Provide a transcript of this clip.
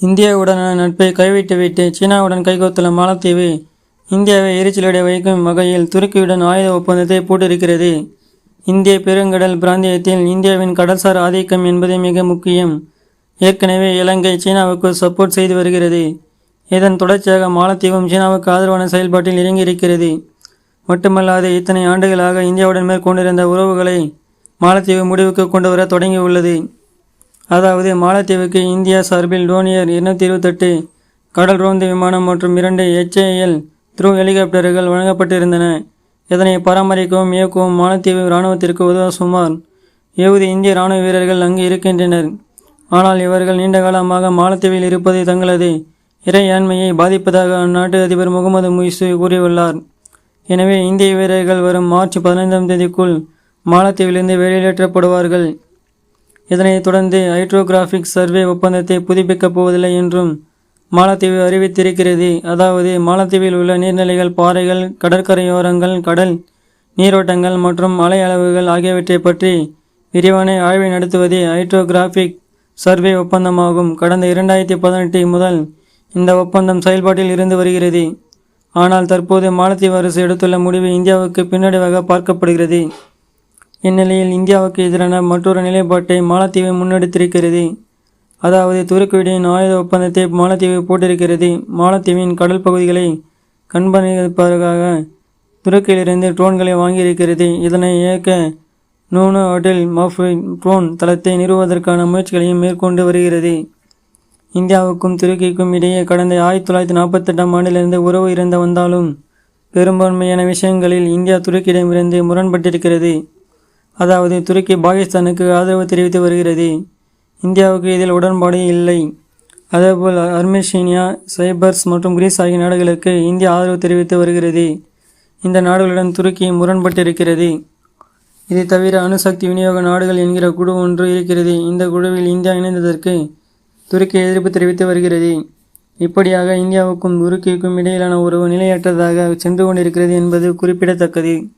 இந்தியாவுடனான நட்பை கைவிட்டுவிட்டு சீனாவுடன் கைகோத்துள்ள மாலத்தீவு இந்தியாவை எரிச்சலடைய வைக்கும் வகையில் துருக்கியுடன் ஆயுத ஒப்பந்தத்தை போட்டிருக்கிறது. இந்திய பெருங்கடல் பிராந்தியத்தில் இந்தியாவின் கடல்சார் ஆதிக்கம் என்பது மிக முக்கியம். ஏற்கனவே இலங்கை சீனாவுக்கு சப்போர்ட் செய்து வருகிறது. இதன் தொடர்ச்சியாக மாலத்தீவும் சீனாவுக்கு ஆதரவான செயல்பாட்டில் இறங்கியிருக்கிறது. மட்டுமல்லாது இத்தனை ஆண்டுகளாக இந்தியாவுடன் மேற்கொண்டிருந்த உறவுகளை மாலத்தீவு முடிவுக்கு கொண்டு வர தொடங்கியுள்ளது. அதாவது மாலத்தீவுக்கு இந்தியா சார்பில் டோனியர் இருநூத்தி இருபத்தெட்டு கடல் ரோந்து விமானம் மற்றும் இரண்டு ஹெச்ஏஎல் த்ரூ ஹெலிகாப்டர்கள் வழங்கப்பட்டிருந்தன. இதனை பராமரிக்கவும் இயக்கவும் மாலத்தீவு இராணுவத்திற்கு உதவ சுமார் எழுபது இந்திய இராணுவ வீரர்கள் அங்கு இருக்கின்றனர். ஆனால் இவர்கள் நீண்ட காலமாக மாலத்தீவில் இருப்பது தங்களது இறையாண்மையை பாதிப்பதாக அந்நாட்டு அதிபர் முகமது முய்சு கூறியுள்ளார். எனவே இந்திய வீரர்கள் வரும் மார்ச் பதினைந்தாம் தேதிக்குள் மாலத்தீவிலிருந்து வெளியேற்றப்படுவார்கள். இதனைத் தொடர்ந்து ஹைட்ரோகிராஃபிக் சர்வே ஒப்பந்தத்தை புதுப்பிக்கப் போவதில்லை என்றும் மாலத்தீவு அறிவித்திருக்கிறது. அதாவது மாலத்தீவில் உள்ள நீர்நிலைகள் பாறைகள் கடற்கரையோரங்கள் கடல் நீரோட்டங்கள் மற்றும் அலை அளவுகள் ஆகியவற்றை பற்றி விரிவான ஆய்வை நடத்துவதே ஹைட்ரோகிராஃபிக் சர்வே ஒப்பந்தமாகும். கடந்த இரண்டாயிரத்தி பதினெட்டு முதல் இந்த ஒப்பந்தம் செயல்பாட்டில் இருந்து வருகிறது. ஆனால் தற்போது மாலத்தீவு அரசு எடுத்துள்ள முடிவு இந்தியாவுக்கு பின்னடைவாக பார்க்கப்படுகிறது. இந்நிலையில் இந்தியாவுக்கு எதிரான மற்றொரு நிலைப்பாட்டை மாலத்தீவு முன்னெடுத்திருக்கிறது. அதாவது துருக்கியுடன் ஆயுத ஒப்பந்தத்தை மாலத்தீவு போட்டிருக்கிறது. மாலத்தீவின் கடல் பகுதிகளை கண்காணிப்பதற்காக துருக்கியிலிருந்து ட்ரோன்களை வாங்கியிருக்கிறது. இதனை இயக்க நூனு ஹோட்டல் மஃபி ட்ரோன் தளத்தை நிறுவுவதற்கான முயற்சிகளையும் மேற்கொண்டு வருகிறது. இந்தியாவுக்கும் துருக்கிக்கும் இடையே கடந்த ஆயிரத்தி தொள்ளாயிரத்தி நாற்பத்தெட்டாம் ஆண்டிலிருந்து உறவு இருந்து வந்தாலும் பெரும்பான்மையான விஷயங்களில் இந்தியா துருக்கியிடமிருந்து முரண்பட்டிருக்கிறது. அதாவது துருக்கி பாகிஸ்தானுக்கு ஆதரவு தெரிவித்து வருகிறது. இந்தியாவுக்கு இதில் உடன்பாடு இல்லை. அதேபோல் அர்மேனியா சைபர்ஸ் மற்றும் கிரீஸ் ஆகிய நாடுகளுக்கு இந்தியா ஆதரவு தெரிவித்து வருகிறது. இந்த நாடுகளுடன் துருக்கி முரண்பட்டிருக்கிறது. இதை தவிர அணுசக்தி விநியோக நாடுகள் என்கிற குழு ஒன்று இருக்கிறது. இந்த குழுவில் இந்தியா இணைந்ததற்கு துருக்கி எதிர்ப்பு தெரிவித்து வருகிறது. இப்படியாக இந்தியாவுக்கும் துருக்கிக்கும் இடையிலான உறவு நிலையற்றதாக சென்று கொண்டிருக்கிறது என்பது குறிப்பிடத்தக்கது.